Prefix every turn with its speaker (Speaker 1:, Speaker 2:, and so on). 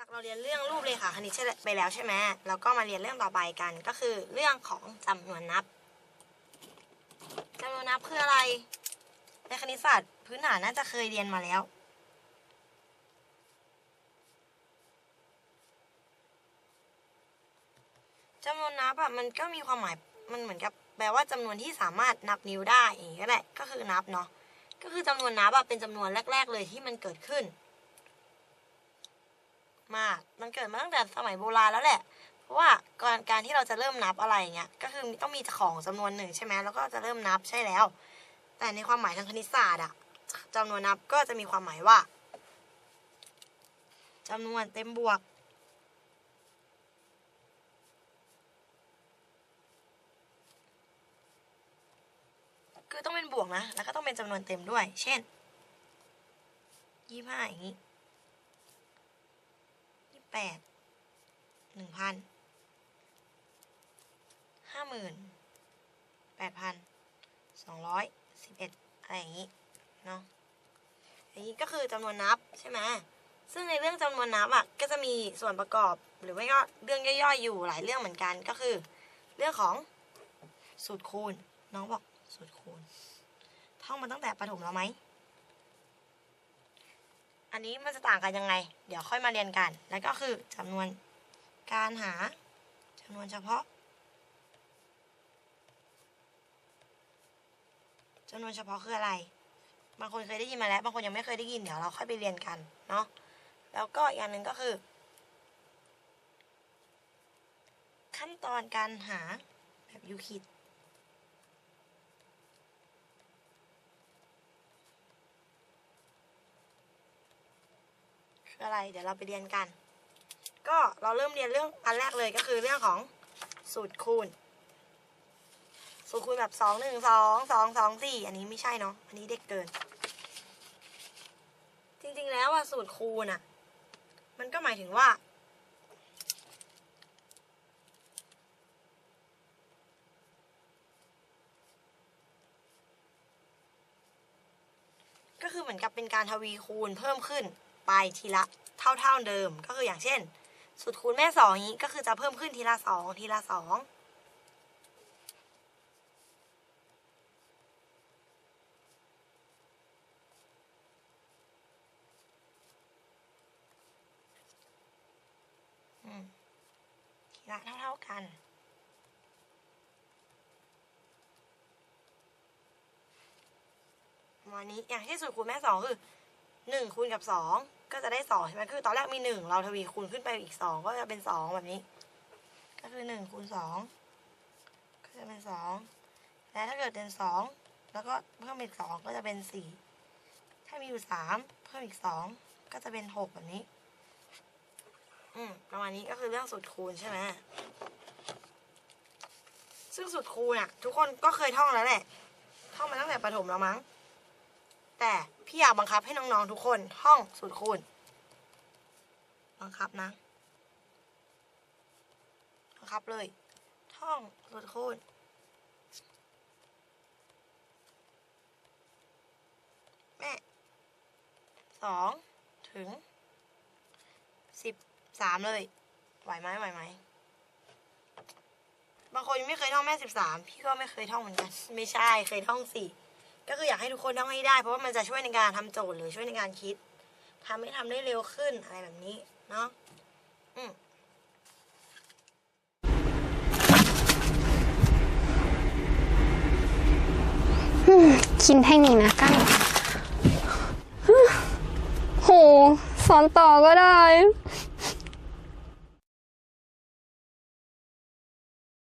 Speaker 1: จากเราเรียนเรื่องรูปเลยค่ะคณิตไปแล้วใช่ไหมแล้วก็มาเรียนเรื่องต่อไปกัน ก็คือเรื่องของจำนวนนับจำนวนนับคืออะไร ในคณิตศาสตร์พื้นฐานน่าจะเคยเรียนมาแล้ว จำนวนนับอะมันก็มีความหมาย มันเหมือนกับแปลว่าจำนวนที่สามารถนับนิ้วได้อย่างนี้ก็ได้ก็คือนับเนาะ ก็คือจำนวนนับอะเป็นจำนวนแรก ๆ เลยที่มันเกิดขึ้น มาก มันเกิดมาตั้งแต่สมัยโบราณแล้วแหละ เพราะว่าการการที่เราจะเริ่มนับอะไรเงี้ย ก็คือต้องมีของจำนวนหนึ่งใช่ไหมแล้วก็จะเริ่มนับใช่แล้ว แต่ในความหมายทางคณิตศาสตร์อะจำนวนนับก็จะมีความหมายว่าจำนวนเต็มบวกคือต้องเป็นบวกนะ แล้วก็ต้องเป็นจำนวนเต็มด้วย เช่นยี่ห้าอย่างนี้ แปดหนึ่งพันห้าหมื่นแปดพันสองร้อยสิบเอ็ดอะไรอย่างนี้เนาะอย่างนี้ก็คือจำนวนนับใช่ไหมซึ่งในเรื่องจำนวนนับอะก็จะมีส่วนประกอบหรือไม่ก็เรื่องย่อยๆอยู่หลายเรื่องเหมือนกันก็คือ เรื่องของสูตรคูณ น้องบอกสูตรคูณท่องมาตั้งแต่ประถมแล้วไหม อันนี้มันจะต่างกันยังไง เดี๋ยวค่อยมาเรียนกัน แล้วก็คือจำนวนการหาจำนวนเฉพาะจำนวนเฉพาะคืออะไร บางคนเคยได้ยินมาแล้ว บางคนยังไม่เคยได้ยิน เดี๋ยวเราค่อยไปเรียนกัน เนาะ แล้วก็อีกอย่างหนึ่งก็คือ ขั้นตอนการหาแบบยูคิด คืออะไร เดี๋ยวเราไปเรียนกัน ก็เราเริ่มเรียนเรื่องอันแรกเลยก็คือเรื่องของสูตรคูณ สูตรคูณแบบสองหนึ่งสองสองสองสี่อันนี้ไม่ใช่เนาะอันนี้เด็กเกิน จริงๆแล้วอะสูตรคูณอะมันก็หมายถึงว่าก็คือเหมือนกับเป็นการทวีคูณเพิ่มขึ้น ไปทีละเท่าเท่าๆเดิม ก็คืออย่างเช่น สูตรคูณแม่สองนี้ก็คือจะเพิ่มขึ้นทีละสองทีละสองทีละเท่าเท่าๆกัน วันนี้อย่างที่สุดคูณแม่สองคือหนึ่งคูณกับสอง ก็จะได้สองใช่ไหมคือตอนแรกมีหนึ่งเราทวีคูณขึ้นไปอีกสองก็จะเป็นสองแบบนี้ ก็คือหนึ่งคูณสองก็จะเป็นสองและถ้าเกิดเป็นสองแล้วก็เพิ่มอีกสองก็จะเป็นสี่ถ้ามีอยู่สามเพิ่มอีกสองก็จะเป็นหกแบบนี้ อืมประมาณนี้ก็คือเรื่องสูตรคูณใช่ไหมซึ่งสูตรคูณอะ ทุกคนก็เคยท่องแล้วแหละท่องมาตั้งแต่ประถมแล้วมั้ง แต่พี่อยากบังคับให้น้องๆทุกคนท่องสูตรคูณ บังคับนะ บังคับเลย ท่องสูตรคูณแม่สองถึงสิบสามเลย ไหวไหมไหวไหมบางคนยังไม่เคยท่องแม่สิบสามพี่ก็ไม่เคยท่องเหมือนกัน ไม่ใช่เคยท่องสี่ ก็คืออยากให้ทุกคนท่องให้ได้ เพราะว่ามันจะช่วยในการทำโจทย์หรือช่วยในการคิดทำให้ทำได้เร็วขึ้นอะไรแบบนี้เนาะอืม
Speaker 2: กินเทคนิคนะกั้งโหสอนต่อก็ได้